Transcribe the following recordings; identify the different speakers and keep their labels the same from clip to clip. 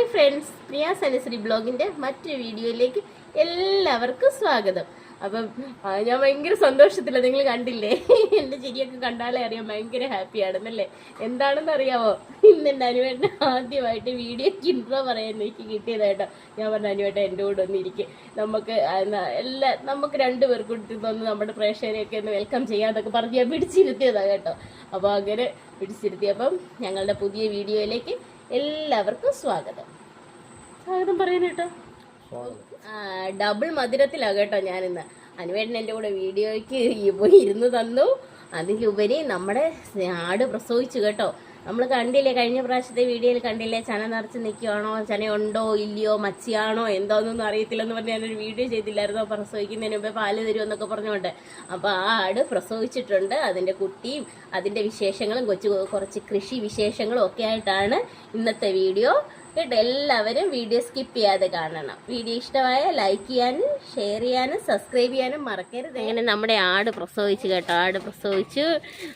Speaker 1: Hi friends പ്രിയ സനശ്രീ ബ്ലോഗിന്റെ മറ്റൊരു വീഡിയോയിലേക്ക് എല്ലാവർക്കും സ്വാഗതം. അപ്പം ഞാൻ ഭയങ്കര സന്തോഷത്തില്ല നിങ്ങൾ കണ്ടില്ലേ? എന്റെ ചിരിയൊക്കെ കണ്ടാലേ അറിയാം ഭയങ്കര ഹാപ്പിയാണെന്നല്ലേ എന്താണെന്ന് അറിയാമോ ഇന്ന് എന്റെ അനുവേട്ടൻ ആദ്യമായിട്ട് വീഡിയോക്ക് ഇൻട്രോ പറയാൻ എനിക്ക് കിട്ടിയതായിട്ടോ ഞാൻ പറഞ്ഞ അനുവേട്ടൻ എന്റെ കൂടെ ഒന്നിരിക്കും നമുക്ക് എല്ലാ നമുക്ക് രണ്ടുപേർക്കും ഇതൊന്ന് നമ്മുടെ പ്രേക്ഷകരെയൊക്കെ ഒന്ന് വെൽക്കം ചെയ്യാന്നൊക്കെ പറഞ്ഞ് ഞാൻ പിടിച്ചിരുത്തിയതാണ് കേട്ടോ. അപ്പോൾ അങ്ങനെ പിടിച്ചിരുത്തിയപ്പം ഞങ്ങളുടെ പുതിയ വീഡിയോയിലേക്ക് എല്ലാവർക്കും സ്വാഗതം. ഡബിൾ മധുരത്തിലാ കേട്ടോ ഞാനിന്ന്. അനുവേട്ടൻ എന്റെ കൂടെ വീഡിയോയ്ക്ക് പോയി ഇരുന്ന് തന്നു. അതിലുപരി നമ്മുടെ ആട് പ്രസവിച്ചു കേട്ടോ. നമ്മൾ കണ്ടില്ലേ കഴിഞ്ഞ പ്രാവശ്യത്തെ വീഡിയോയിൽ കണ്ടില്ലേ? ചന നിറച്ച് നിൽക്കുവാണോ ചനയുണ്ടോ? ഇല്ലയോ? മച്ചിയാണോ? എന്തോന്നൊന്നും അറിയത്തില്ലെന്ന് പറഞ്ഞ് ഞാനൊരു വീഡിയോ ചെയ്തില്ലായിരുന്നോ? പ്രസവിക്കുന്നതിന് മുമ്പേ പാൽ തരുമെന്നൊക്കെ പറഞ്ഞുകൊണ്ട്. അപ്പോൾ ആ ആട് പ്രസവിച്ചിട്ടുണ്ട്. അതിന്റെ കുട്ടിയും അതിന്റെ വിശേഷങ്ങളും കൊച്ചു കുറച്ച് കൃഷി വിശേഷങ്ങളും ഒക്കെ ആയിട്ടാണ് ഇന്നത്തെ വീഡിയോ. കേട്ടോ എല്ലാവരും വീഡിയോ സ്കിപ്പ് ചെയ്യാതെ കാണണം. വീഡിയോ ഇഷ്ടമായ ലൈക്ക് ചെയ്യാനും ഷെയർ ചെയ്യാനും സബ്സ്ക്രൈബ് ചെയ്യാനും മറക്കരുത്. അങ്ങനെ നമ്മുടെ ആട് പ്രസവിച്ചു കേട്ടോ. ആട് പ്രസവിച്ചു.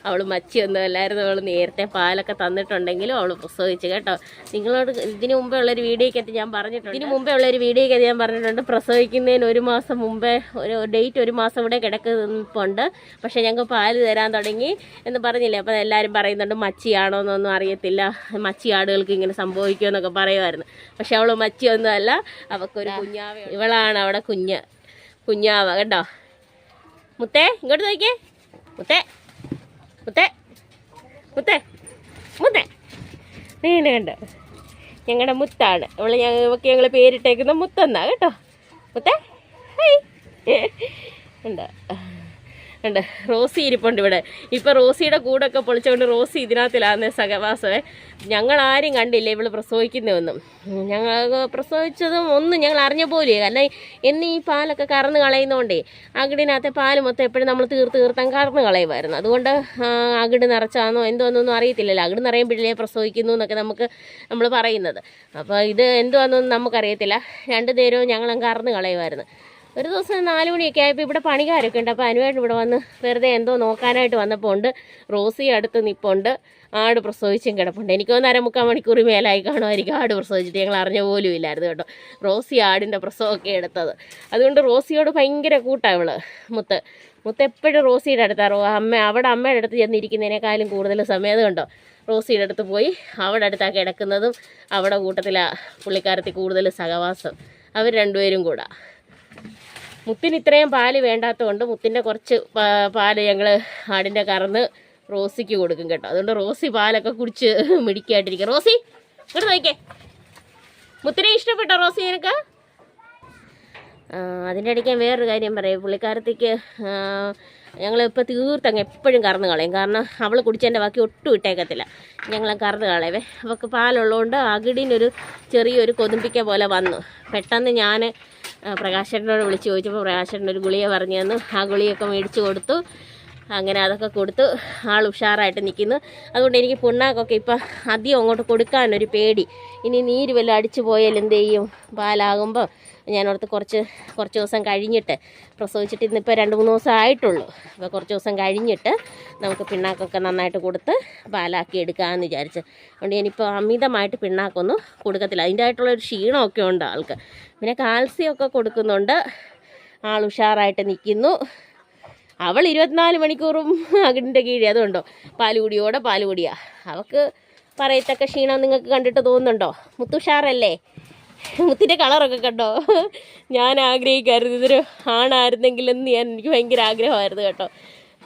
Speaker 1: അവൾ മച്ചിയൊന്നും അല്ലായിരുന്നു. അവൾ നേരത്തെ പാലൊക്കെ തന്നിട്ടുണ്ടെങ്കിലും അവൾ പ്രസവിച്ചു കേട്ടോ. നിങ്ങളോട് ഇതിന് മുമ്പേ ഉള്ളൊരു വീഡിയോക്കകത്ത് ഞാൻ പറഞ്ഞിട്ടുണ്ട്. ഇതിന് മുമ്പേ ഉള്ളൊരു വീഡിയോക്കകത്ത് ഞാൻ പറഞ്ഞിട്ടുണ്ട്. പ്രസവിക്കുന്നതിന് ഒരു മാസം മുമ്പേ ഒരു ഡേറ്റ് ഒരു മാസം ഇവിടെ കിടക്കുന്നുണ്ട്. പക്ഷേ ഞങ്ങൾക്ക് പാൽ തരാൻ തുടങ്ങി എന്ന് പറഞ്ഞില്ലേ? അപ്പോൾ എല്ലാവരും പറയുന്നുണ്ട് മച്ചിയാണോ എന്നൊന്നും അറിയത്തില്ല. മച്ചി ആടുകൾക്ക് ഇങ്ങനെ സംഭവിക്കുമെന്നൊക്കെ പറയുമായിരുന്നു. പക്ഷെ അവൾ മച്ചിയൊന്നും അല്ല അവക്കൊരു കുഞ്ഞാവ ഇവളാണ് അവിടെ കുഞ്ഞ് കുഞ്ഞാവ കേട്ടോ മുത്തേ ഇങ്ങോട്ട് നോക്കിയേ. മുത്തേ മുത്തേ മുത്തേ മുത്തേ. നീണ്ട കണ്ടോ? ഞങ്ങളുടെ മുത്താണ്. അവൾ ഞങ്ങൾക്ക് ഞങ്ങൾ പേരിട്ടേക്കുന്ന മുത്തെന്നാ കേട്ടോ? മുത്തേ ഹൈ ഉണ്ടോ ഉണ്ട് റോസി ഇരിപ്പുണ്ട് ഇവിടെ. ഇപ്പം റോസിയുടെ കൂടൊക്കെ പൊളിച്ചുകൊണ്ട് റോസി ഇതിനകത്തിലാന്ന് സഹവാസമേ ഞങ്ങൾ ആരും കണ്ടില്ല ഇവൾ പ്രസവിക്കുന്നതൊന്നും. ഞങ്ങൾ പ്രസവിച്ചതും ഒന്നും ഞങ്ങൾ അറിഞ്ഞ പോലും കാരണം എന്ന് ഈ പാലൊക്കെ കറന്ന് കളയുന്നതുകൊണ്ടേ അകിടിനകത്തെ പാൽ മൊത്തം എപ്പോഴും നമ്മൾ തീർത്ത് തീർത്താൻ കറന്ന് കളയുമായിരുന്നു. അതുകൊണ്ട് അകിട് നിറച്ചാന്നോ എന്തോന്നൊന്നും അറിയത്തില്ലല്ലോ. അകിട് നിറയുമ്പോഴേ പ്രസവിക്കുന്നു എന്നൊക്കെ നമുക്ക് നമ്മൾ പറയുന്നത്. അപ്പോൾ ഇത് എന്തുവാന്നൊന്നും നമുക്കറിയത്തില്ല. രണ്ടു നേരവും ഞങ്ങളങ്ങ് കറന്ന് കളയുമായിരുന്നു. ഒരു ദിവസം നാല് മണിയൊക്കെ ആയപ്പോൾ ഇവിടെ പണിക്കാരൊക്കെ ഉണ്ട്. അപ്പോൾ അനുവായിട്ട് ഇവിടെ വന്ന് വെറുതെ എന്തോ നോക്കാനായിട്ട് വന്നപ്പോൾ ഉണ്ട് റോസി അടുത്ത് നിപ്പുണ്ട്. ആട് പ്രസവിച്ചും കിടപ്പുണ്ട്. എനിക്ക് തോന്നുന്നു അരമുക്കാൽ മണിക്കൂർ മേലായി കാണുമായിരിക്കും ആട് പ്രസവിച്ചിട്ട്. ഞങ്ങൾ അറിഞ്ഞ പോലും ഇല്ലായിരുന്നു കേട്ടോ. റോസി ആടിന്റെ പ്രസവമൊക്കെ എടുത്തത്. അതുകൊണ്ട് റോസിയോട് ഭയങ്കര കൂട്ടാണ് ഇവൾ മുത്ത്. മുത്ത് എപ്പോഴും റോസിയുടെ അടുത്താണ് അമ്മ അവിടെ അമ്മയുടെ അടുത്ത് ചെന്നിരിക്കുന്നതിനേക്കാളും കൂടുതൽ സമയത്ത് കണ്ടോ? റോസിയുടെ അടുത്ത് പോയി അവിടെ അടുത്താണ് കിടക്കുന്നതും അവിടെ കൂട്ടത്തിലാണ് പുള്ളിക്കാരത്തിൽ കൂടുതൽ സഹവാസം. അവർ രണ്ടുപേരും കൂടാ. മുത്തിന് ഇത്രയും പാൽ വേണ്ടാത്തതുകൊണ്ട് മുത്തിന്റെ കുറച്ച് പാൽ ഞങ്ങൾ ആടിന്റെ കറന്ന് റോസിക്ക് കൊടുക്കും കേട്ടോ. അതുകൊണ്ട് റോസി പാലൊക്കെ കുടിച്ച് മിടിക്കായിട്ടിരിക്കും റോസി ഇങ്ങോട്ട് നോക്കേ മുത്തിനെ ഇഷ്ടപ്പെട്ടോ റോസി നിനക്ക്? അതിന്റെ ഇടയ്ക്ക് ഞാൻ വേറൊരു കാര്യം പറയാം. പുള്ളിക്കാരത്തേക്ക് ഞങ്ങൾ ഇപ്പോൾ തീർത്തങ്ങ് എപ്പോഴും കറന്ന് കളയും. കാരണം അവൾ കുടിച്ചതിന്റെ ബാക്കി ഒട്ടും ഇട്ടേക്കത്തില്ല. ഞങ്ങൾ കറന്ന് കളയവേ. അവൾക്ക് പാലുള്ളതുകൊണ്ട് അകിടിനൊരു ചെറിയൊരു കൊതുമ്പിക്ക പോലെ വന്നു. പെട്ടെന്ന് ഞാൻ പ്രകാശനോട് വിളിച്ച് ചോദിച്ചപ്പോൾ പ്രകാശേട്ടൻ ഒരു പറഞ്ഞു തന്നു. ആ ഗുളിയൊക്കെ മേടിച്ച് കൊടുത്തു. അങ്ങനെ അതൊക്കെ കൊടുത്ത് ആൾ ഉഷാറായിട്ട് നിൽക്കുന്നു അതുകൊണ്ട് എനിക്ക് പുണ്ണാക്കൊക്കെ ഇപ്പം അധികം അങ്ങോട്ട് കൊടുക്കാനൊരു പേടി. ഇനി നീര് വല്ലതും അടിച്ചു പോയാൽ എന്ത് ചെയ്യും? പാലാകുമ്പോൾ ഞാനോർത്ത് കുറച്ച് കുറച്ച് ദിവസം കഴിഞ്ഞിട്ട് പ്രസവിച്ചിട്ട് ഇന്നിപ്പോൾ രണ്ട് മൂന്ന് ദിവസം ആയിട്ടുള്ളൂ അപ്പോൾ കുറച്ച് ദിവസം കഴിഞ്ഞിട്ട് നമുക്ക് പിണ്ണാക്കൊക്കെ നന്നായിട്ട് കൊടുത്ത് പാലാക്കി എടുക്കാമെന്ന് വിചാരിച്ച്. അതുകൊണ്ട് ഞാനിപ്പോൾ അമിതമായിട്ട് പിണ്ണാക്കൊന്നും കൊടുക്കത്തില്ല. അതിന്റെ ആയിട്ടുള്ളൊരു ക്ഷീണമൊക്കെ ഉണ്ട് ആൾക്ക്. പിന്നെ കാൽസ്യം ഒക്കെ കൊടുക്കുന്നുണ്ട്. ആൾ ഉഷാറായിട്ട് നിൽക്കുന്നു. അവൾ ഇരുപത്തിനാല് മണിക്കൂറും അകിടിന്റെ കീഴേ. അതുകൊണ്ടോ? പാലുകുടിയോടെ പാലുകുടിയാ. അവൾക്ക് പറയത്തക്ക ക്ഷീണം നിങ്ങൾക്ക് കണ്ടിട്ട് തോന്നുന്നുണ്ടോ? മുത്തുഷാറല്ലേ? മുത്തിന്റെ കളറൊക്കെ കണ്ടോ? ഞാൻ ആഗ്രഹിക്കായിരുന്നു ഇതൊരു ആണായിരുന്നെങ്കിലെന്ന് ഞാൻ എനിക്ക് ഭയങ്കര ആഗ്രഹമായിരുന്നു കേട്ടോ.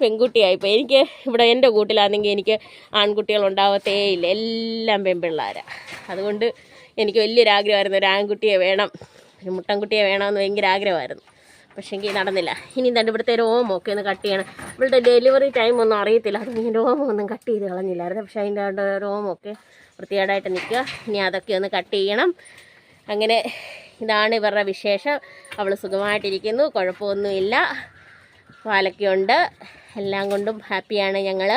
Speaker 1: പെൺകുട്ടിയായിപ്പോൾ എനിക്ക് ഇവിടെ എന്റെ കൂട്ടിലാണെങ്കിൽ എനിക്ക് ആൺകുട്ടികൾ ഉണ്ടാവത്തേ ഇല്ല. എല്ലാം പെൺപിള്ളേരാണ് അതുകൊണ്ട് എനിക്ക് വലിയൊരു ആഗ്രഹമായിരുന്നു. ഒരു ആൺകുട്ടിയെ വേണം ഒരു മുട്ടൻകുട്ടിയെ വേണമെന്ന് ഭയങ്കര ആഗ്രഹമായിരുന്നു. പക്ഷേ എങ്കിൽ നടന്നില്ല. ഇനി തന്റെ ഇവിടുത്തെ രോമമൊക്കെ ഒന്ന് കട്ട് ചെയ്യണം. ഇവളുടെ ഡെലിവറി ടൈം ഒന്നും അറിയത്തില്ല. അതുകൊണ്ട് ഞാൻ രോമമൊന്നും കട്ട് ചെയ്ത് കളഞ്ഞില്ലായിരുന്നു. പക്ഷേ അതിന്റെ അവിടെ രോമമൊക്കെ വൃത്തികേടായിട്ട് നിൽക്കുക. ഇനി അതൊക്കെ ഒന്ന് കട്ട് ചെയ്യണം. അങ്ങനെ ഇതാണ് ഇവരുടെ വിശേഷം. അവൾ സുഖമായിട്ടിരിക്കുന്നു. കുഴപ്പമൊന്നുമില്ല. പാലക്കുണ്ട് എല്ലാം കൊണ്ടും ഹാപ്പിയാണ് ഞങ്ങൾ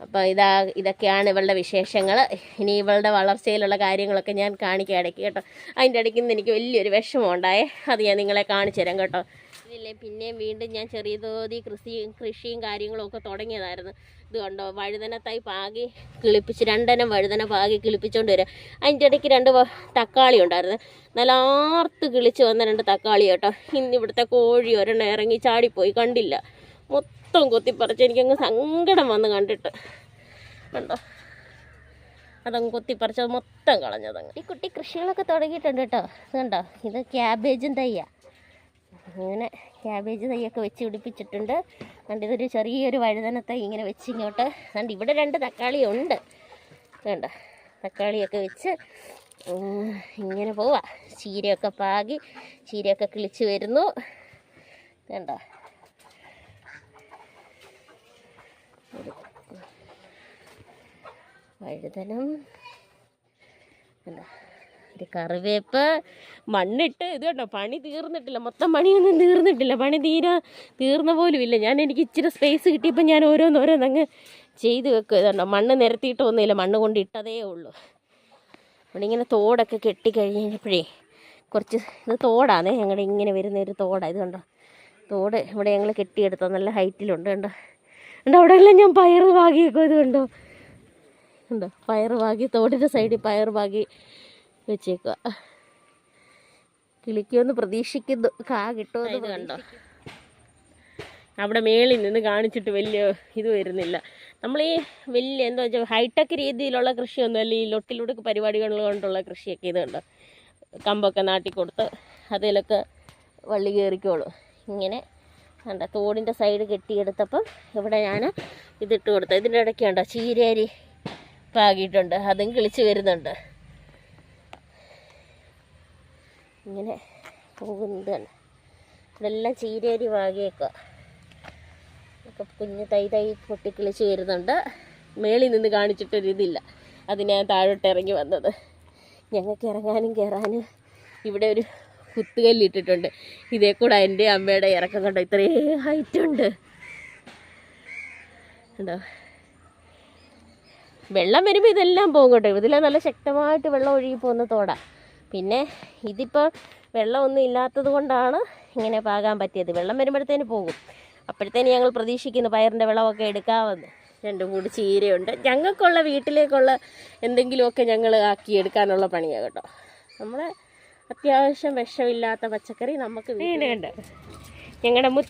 Speaker 1: അപ്പോൾ ഇതാ ഇതൊക്കെയാണ് ഇവളുടെ വിശേഷങ്ങൾ ഇനി ഇവളുടെ വളർച്ചയിലുള്ള കാര്യങ്ങളൊക്കെ ഞാൻ കാണിക്കാം ഇടയ്ക്ക് കേട്ടോ. അതിന്റെ ഇടയ്ക്ക് നിന്ന് എനിക്ക് വലിയൊരു വിഷമം ഉണ്ടായേ അത് ഞാൻ നിങ്ങളെ കാണിച്ചു തരാം കേട്ടോ. ഇതില്ലേ പിന്നെയും വീണ്ടും ഞാൻ ചെറിയ തോതി കൃഷി കൃഷിയും കാര്യങ്ങളും ഒക്കെ തുടങ്ങിയതായിരുന്നു. ഇത് കണ്ടോ? വഴുതന തൈ പാകി കിളിപ്പിച്ച് രണ്ടെണ്ണം വഴുതന പാകി കിളിപ്പിച്ചുകൊണ്ട് വരിക അതിന്റെ ഇടയ്ക്ക് രണ്ട് തക്കാളി ഉണ്ടായിരുന്നു. നല്ല ആർത്ത് കിളിച്ച് വന്ന രണ്ട് തക്കാളി കേട്ടോ. ഇന്ന് ഇവിടുത്തെ കോഴി ഒരെണ്ണം ഇറങ്ങി ചാടിപ്പോയി. കണ്ടില്ല. മൊത്തം കൊത്തിപ്പറിച്ച് എനിക്കങ്ങ് സങ്കടം വന്ന് കണ്ടിട്ട്. കണ്ടോ? അതങ്ങ് കൊത്തിപ്പറിച്ചത് മൊത്തം കളഞ്ഞതങ്ങ്. ഈ കുട്ടി കൃഷികളൊക്കെ തുടങ്ങിയിട്ടുണ്ട് കേട്ടോ. കണ്ടോ? ഇത് ക്യാബേജും തയ്യാ ഇങ്ങനെ ക്യാബേജ് തൈയൊക്കെ വെച്ച് പിടിപ്പിച്ചിട്ടുണ്ട്. കണ്ട് ഇതൊരു ചെറിയൊരു വഴുതന തൈ ഇങ്ങനെ വെച്ച് ഇങ്ങോട്ട് കണ്ട് ഇവിടെ രണ്ട് തക്കാളി ഉണ്ട്. വേണ്ട തക്കാളിയൊക്കെ വെച്ച് ഇങ്ങനെ പോവാ. ചീരയൊക്കെ പാകി ചീരയൊക്കെ കിളിച്ച് വരുന്നു. വേണ്ട വഴുതനം. എന്താ ഒരു കറിവേപ്പ് മണ്ണിട്ട് ഇത് കേട്ടോ പണി തീർന്നിട്ടില്ല. മൊത്തം പണിയൊന്നും തീർന്നിട്ടില്ല. പണി തീരാ തീർന്ന പോലും ഇല്ല. ഞാൻ എനിക്ക് ഇച്ചിരി സ്പേസ് കിട്ടിയപ്പോൾ ഞാൻ ഓരോന്നോരോന്ന് അങ്ങ് ചെയ്ത് വെക്കുക ഇതുണ്ടോ മണ്ണ് നിരത്തിയിട്ടൊന്നുമില്ല മണ്ണ് കൊണ്ട് ഇട്ടതേ ഉള്ളൂ. അവിടെ തോടൊക്കെ കെട്ടി കഴിഞ്ഞപ്പോഴേ കുറച്ച് ഇത് തോടാണേ ഞങ്ങളുടെ ഇങ്ങനെ വരുന്ന ഒരു തോടാണ് ഇത് കണ്ടോ? തോട് ഇവിടെ ഞങ്ങൾ കെട്ടിയെടുത്ത നല്ല ഹൈറ്റിലുണ്ട് കണ്ടോ? കണ്ടോ? അവിടെ എല്ലാം ഞാൻ പയറ് പാകിയൊക്കെ ഇത് കണ്ടോ? ഉണ്ടോ പയർ വാകി തോടിന്റെ സൈഡിൽ പയർ പാകി വെച്ചേക്കുക കിളിക്കുമെന്ന് പ്രതീക്ഷിക്കുന്നു. കാ കിട്ടുമെന്ന് കണ്ടോ? അവിടെ മേളിൽ നിന്ന് കാണിച്ചിട്ട് വലിയ ഇത് വരുന്നില്ല. നമ്മൾ ഈ വലിയ എന്താ വെച്ചാൽ ഹൈടെക് രീതിയിലുള്ള കൃഷിയൊന്നും അല്ല ഈ ലൊട്ടിലൊടുക്ക് പരിപാടികൾ കൊണ്ടുള്ള കൃഷിയൊക്കെ ഇത് കണ്ടോ? കമ്പൊക്കെ നാട്ടിക്കൊടുത്ത് അതിലൊക്കെ വള്ളി കയറിക്കോളും. ഇങ്ങനെ കണ്ട തോടിന്റെ സൈഡ് കെട്ടിയെടുത്തപ്പം ഇവിടെ ഞാൻ ഇതിട്ട് കൊടുത്തു. ഇതിന്റെ ഇടയ്ക്ക് കണ്ടോ ചീരേരി പാകിയിട്ടുണ്ട് അതും കിളിച്ച് വരുന്നുണ്ട്. ഇങ്ങനെ പോകുന്നതാണ് ഇതെല്ലാം ചീരേരി പാകിയേക്കുക ഒക്കെ കുഞ്ഞ് തൈ തൈ പൊട്ടിക്കിളിച്ച് വരുന്നുണ്ട്. മേളിൽ നിന്ന് കാണിച്ചിട്ടൊരിതില്ല അത് ഞാൻ താഴോട്ട് ഇറങ്ങി വന്നത്. ഞങ്ങൾക്ക് ഇറങ്ങാനും കയറാനും ഇവിടെ ഒരു കുത്തുകല്ലിട്ടിട്ടുണ്ട്. ഇതേ കൂടെ എന്റെ അമ്മയുടെ ഇറക്കം കണ്ടോ? ഇത്രയും ഹൈറ്റ് ഉണ്ട്. ഉണ്ടോ വെള്ളം വരുമ്പോൾ ഇതെല്ലാം പോകും കേട്ടോ. ഇതിലെ നല്ല ശക്തമായിട്ട് വെള്ളം ഒഴുകി പോകുന്ന തോടാ. പിന്നെ ഇതിപ്പോൾ വെള്ളമൊന്നും ഇല്ലാത്തത് കൊണ്ടാണ് ഇങ്ങനെ പാകാൻ പറ്റിയത്. വെള്ളം വരുമ്പോഴത്തേന് പോകും. അപ്പോഴത്തേന് ഞങ്ങൾ പ്രതീക്ഷിക്കുന്നു പയറിന്റെ വെള്ളമൊക്കെ എടുക്കാമെന്ന്. രണ്ടും കൂടി ചീരയുണ്ട്. ഞങ്ങൾക്കുള്ള വീട്ടിലേക്കുള്ള എന്തെങ്കിലുമൊക്കെ ഞങ്ങൾ ആക്കി എടുക്കാനുള്ള പണിയാണ് കേട്ടോ. നമ്മളെ അത്യാവശ്യം വിഷമില്ലാത്ത പച്ചക്കറി നമുക്ക് വീണ്ടുണ്ട് ഞങ്ങളുടെ മുറ്റ